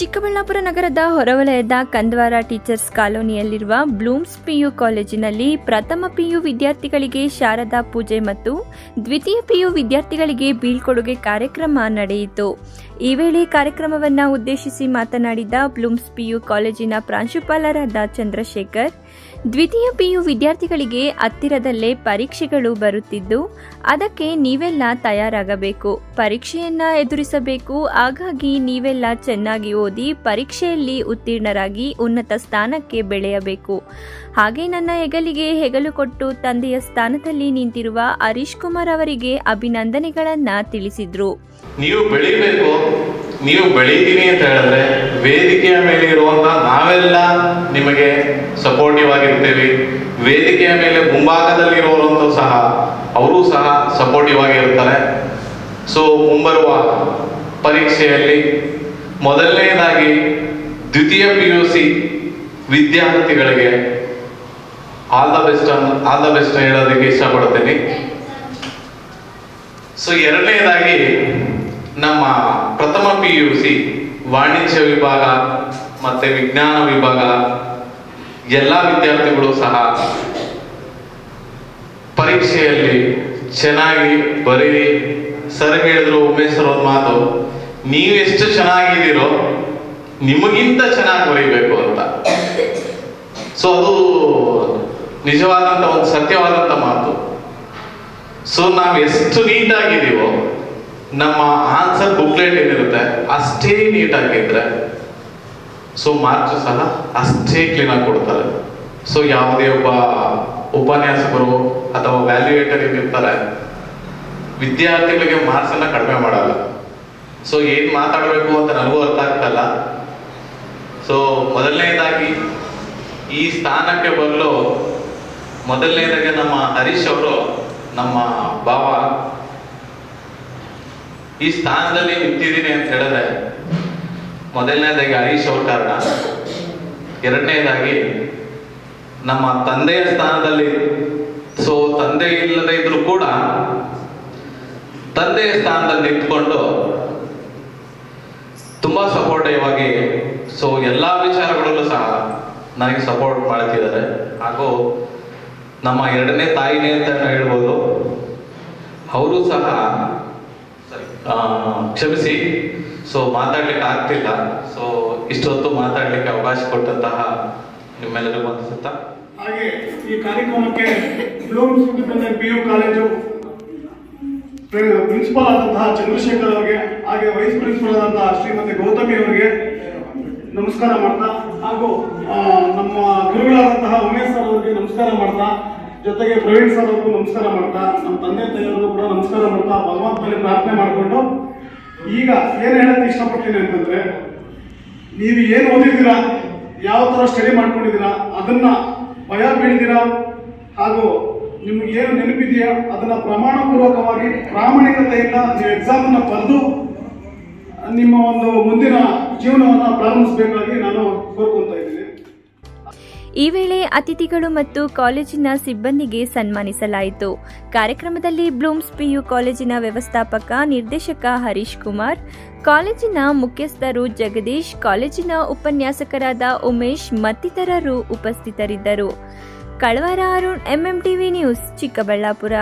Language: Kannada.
ಚಿಕ್ಕಬಳ್ಳಾಪುರ ನಗರದ ಹೊರವಲಯದ ಕಂದವಾರ ಟೀಚರ್ಸ್ ಕಾಲೋನಿಯಲ್ಲಿರುವ ಬ್ಲೂಮ್ಸ್ ಪಿಯು ಕಾಲೇಜಿನಲ್ಲಿ ಪ್ರಥಮ ಪಿಯು ವಿದ್ಯಾರ್ಥಿಗಳಿಗೆ ಶಾರದಾ ಪೂಜೆ ಮತ್ತು ದ್ವಿತೀಯ ಪಿಯು ವಿದ್ಯಾರ್ಥಿಗಳಿಗೆ ಬೀಳ್ಕೊಡುಗೆ ಕಾರ್ಯಕ್ರಮ ನಡೆಯಿತು. ಈ ವೇಳೆ ಕಾರ್ಯಕ್ರಮವನ್ನು ಉದ್ದೇಶಿಸಿ ಮಾತನಾಡಿದ ಬ್ಲೂಮ್ಸ್ ಪಿಯು ಕಾಲೇಜಿನ ಪ್ರಾಂಶುಪಾಲರಾದ ಚಂದ್ರಶೇಖರ್ ದ್ವಿತೀಯ ಪಿಯು ವಿದ್ಯಾರ್ಥಿಗಳಿಗೆ ಹತ್ತಿರದಲ್ಲೇ ಪರೀಕ್ಷೆಗಳು ಬರುತ್ತಿದ್ದು, ಅದಕ್ಕೆ ನೀವೆಲ್ಲ ತಯಾರಾಗಬೇಕು. ಪರೀಕ್ಷೆಯನ್ನ ಎದುರಿಸಬೇಕು. ಹಾಗಾಗಿ ನೀವೆಲ್ಲ ಚೆನ್ನಾಗಿ ಓದಿ ಪರೀಕ್ಷೆಯಲ್ಲಿ ಉತ್ತೀರ್ಣರಾಗಿ ಉನ್ನತ ಸ್ಥಾನಕ್ಕೆ ಬೆಳೆಯಬೇಕು. ಹಾಗೆ ನನ್ನ ಹೆಗಲಿಗೆ ಹೆಗಲು ಕೊಟ್ಟು ತಂದೆಯ ಸ್ಥಾನದಲ್ಲಿ ನಿಂತಿರುವ ಹರೀಶ್ ಕುಮಾರ್ ಅವರಿಗೆ ಅಭಿನಂದನೆಗಳನ್ನ ತಿಳಿಸಿದ್ರು. ನೀವು ಬೆಳಿಬೇಕು. ನೀವು ಬೆಳೀತೀನಿ ಅಂತ ಹೇಳಿದ್ರೆ ವೇದಿಕೆಯ ಮೇಲೆ ಇರುವಂತ ನಾವೆಲ್ಲ ನಿಮಗೆ ಸಪೋರ್ಟಿವ್ ಆಗಿರ್ತೇವೆ. ವೇದಿಕೆಯ ಮೇಲೆ ಮುಂಭಾಗದಲ್ಲಿ ಇರುವಂತ ಸಹ, ಅವರು ಸಹ ಸಪೋರ್ಟಿವ್ ಆಗಿರ್ತಾರೆ. ಸೊ ಮುಂಬರುವ ಪರೀಕ್ಷೆಯಲ್ಲಿ ಮೊದಲನೆಯದಾಗಿ ದ್ವಿತೀಯ ಪಿ ಯು ಸಿ ವಿದ್ಯಾರ್ಥಿಗಳಿಗೆ all the best all the best ಹೇಳೋದಕ್ಕೆ ಇಷ್ಟಪಡ್ತೀನಿ. ಸೊ ಎರಡನೇದಾಗಿ ನಮ್ಮ ಪ್ರಥಮ ಪಿ ಯು ಸಿ ವಾಣಿಜ್ಯ ವಿಭಾಗ ಮತ್ತೆ ವಿಜ್ಞಾನ ವಿಭಾಗ, ಎಲ್ಲ ವಿದ್ಯಾರ್ಥಿಗಳು ಸಹ ಪರೀಕ್ಷೆಯಲ್ಲಿ ಚೆನ್ನಾಗಿ ಬರೀರಿ. ಸರ್ ಹೇಳಿದ್ರು ಉಮೇಶ್ ಸರ್ ಒಂದು ಮಾತು ನೀವೆಷ್ಟು ಚೆನ್ನಾಗಿದ್ದೀರೋ ನಿಮಗಿಂತ ಚೆನ್ನಾಗಿ ಬರೀಬೇಕು ಅಂತ. ಸೊ ಅದು ನಿಜವಾದಂತ ಒಂದು ಸತ್ಯವಾದಂತ ಮಾತು. ಸೊ ನಾವು ಎಷ್ಟು ನೀಟಾಗಿದ್ದೀವೋ ನಮ್ಮ ಆನ್ಸರ್ ಬುಕ್ಲೆಟ್ ಏನಿರುತ್ತೆ, ಅಷ್ಟೇ ನೀಟಾಗಿದ್ರೆ ಸೊ ಮಾರ್ಕ್ಸ್ ಸಹ ಅಷ್ಟೇ ಕ್ಲೀನಾಗಿ ಕೊಡ್ತಾರೆ. ಸೊ ಯಾವುದೇ ಒಬ್ಬ ಉಪನ್ಯಾಸಕರು ಅಥವಾ ವ್ಯಾಲ್ಯೂಯೇಟರ್ ಏನಿರ್ತಾರೆ, ವಿದ್ಯಾರ್ಥಿಗಳಿಗೆ ಮಾರ್ಕ್ಸ್ ಅನ್ನ ಕಡಿಮೆ ಮಾಡಲ್ಲ. ಸೊ ಏನ್ ಮಾತಾಡಬೇಕು ಅಂತ ನನಗೂ ಅರ್ಥ ಆಗ್ತಲ್ಲ ಸೊ ಮೊದಲನೇದಾಗಿ ಈ ಸ್ಥಾನಕ್ಕೆ ಬರಲು, ಮೊದಲನೇದಾಗಿ ನಮ್ಮ ಹರೀಶ್ ಅವರು ನಮ್ಮ ಭಾವ ಈ ಸ್ಥಾನದಲ್ಲಿ ನಿಂತಿದ್ದೀನಿ ಅಂತ ಹೇಳಿದ್ರೆ, ಮೊದಲನೇದಾಗಿ ಹರೀಶ್ ಅವ್ರ ಕಾರಣ. ಎರಡನೇದಾಗಿ ನಮ್ಮ ತಂದೆಯ ಸ್ಥಾನದಲ್ಲಿ, ಸೊ ತಂದೆ ಇಲ್ಲದೆ ಇದ್ರು ಕೂಡ ತಂದೆಯ ಸ್ಥಾನದಲ್ಲಿ ನಿಂತ್ಕೊಂಡು ತುಂಬಾ ಸಪೋರ್ಟಿವ್ ಆಗಿ, ಸೊ ಎಲ್ಲಾ ವಿಚಾರಗಳಲ್ಲೂ ಸಹ ನನಗೆ ಸಪೋರ್ಟ್ ಮಾಡ್ತಿದ್ದಾರೆ. ಹಾಗೂ ನಮ್ಮ ಎರಡನೇ ತಾಯಿನೇ ಅಂತ ಹೇಳ್ಬೋದು, ಅವರು ಸಹ ಕ್ಷಮಿಸಿ. ಸೊ ಮಾತಾಡ್ಲಿಕ್ಕೆ ಆಗ್ತಿಲ್ಲ. ಸೊ ಇಷ್ಟೊತ್ತು ಮಾತಾಡ್ಲಿಕ್ಕೆ ಅವಕಾಶ ಕೊಟ್ಟಂತಹ ನಿಮ್ಮೆಲ್ಲರಿಗೂ ವಂದಿಸುತ್ತಾ ಹಾಗೆ, ಈ ಕಾರ್ಯಕ್ರಮಕ್ಕೆ ಪಿ ಯು ಕಾಲೇಜು ಪ್ರಿನ್ಸಿಪಲ್ ಆದಂತಹ ಚಂದ್ರಶೇಖರ್ ಅವರಿಗೆ, ಹಾಗೆ ವೈಸ್ ಪ್ರಿನ್ಸಿಪಾಲ್ ಆದಂತಹ ಶ್ರೀಮತಿ ಗೌತಮಿ ಅವರಿಗೆ ನಮಸ್ಕಾರ ಮಾಡ್ತಾ, ಹಾಗೂ ನಮ್ಮ ಗುರುಗಳಾದಂತಹ ಉಮೇಶ್ ಸರ್ ಅವರಿಗೆ ನಮಸ್ಕಾರ ಮಾಡ್ತಾ ಜೊತೆಗೆ ಪ್ರವೀಣ್ ಸರ್ ಅವ್ರಿಗೂ ನಮಸ್ಕಾರ ಮಾಡ್ತಾ, ನಮ್ಮ ತಂದೆ ತಾಯಿಯವ್ರಿಗೂ ಕೂಡ ನಮಸ್ಕಾರ ಮಾಡ್ತಾ ಭಗವಂತನಲ್ಲಿ ಪ್ರಾರ್ಥನೆ ಮಾಡಿಕೊಂಡು, ಈಗ ಏನು ಹೇಳಕ್ಕೆ ಇಷ್ಟಪಡ್ತೀನಿ ಅಂತಂದ್ರೆ, ನೀವು ಏನು ಓದಿದ್ದೀರಾ, ಯಾವ ಥರ ಸ್ಟಡಿ ಮಾಡ್ಕೊಂಡಿದ್ದೀರಾ, ಅದನ್ನ ಭಯ ಬೀಳಿದ್ದೀರಾ ಹಾಗೂ ನಿಮ್ಗೆ ಏನು ನೆನಪಿದೆಯಾ, ಅದನ್ನ ಪ್ರಮಾಣಪೂರ್ವಕವಾಗಿ ಪ್ರಾಮಾಣಿಕತೆಯಿಂದ ನೀವು ಎಕ್ಸಾಮ್ ಅನ್ನ ಬರೆದು, ನಿಮ್ಮ ಒಂದು ಮುಂದಿನ ಜೀವನವನ್ನು ಪ್ರಾರಂಭಿಸಬೇಕಾಗಿ ನಾನು ಕೋರ್ಕೊಂತ ಇದ್ದೀನಿ. ಈ ವೇಳೆ ಅತಿಥಿಗಳು ಮತ್ತು ಕಾಲೇಜಿನ ಸಿಬ್ಬಂದಿಗೆ ಸನ್ಮಾನಿಸಲಾಯಿತು. ಕಾರ್ಯಕ್ರಮದಲ್ಲಿ ಬ್ಲೂಮ್ಸ್ ಪಿಯು ಕಾಲೇಜಿನ ವ್ಯವಸ್ಥಾಪಕ ನಿರ್ದೇಶಕ ಹರೀಶ್ ಕುಮಾರ್, ಕಾಲೇಜಿನ ಮುಖ್ಯಸ್ಥರು ಜಗದೀಶ್, ಕಾಲೇಜಿನ ಉಪನ್ಯಾಸಕರಾದ ಉಮೇಶ್ ಮತ್ತಿತರರು ಉಪಸ್ಥಿತರಿದ್ದರು. Kalavara Arun, MMTV news Chikkaballapur.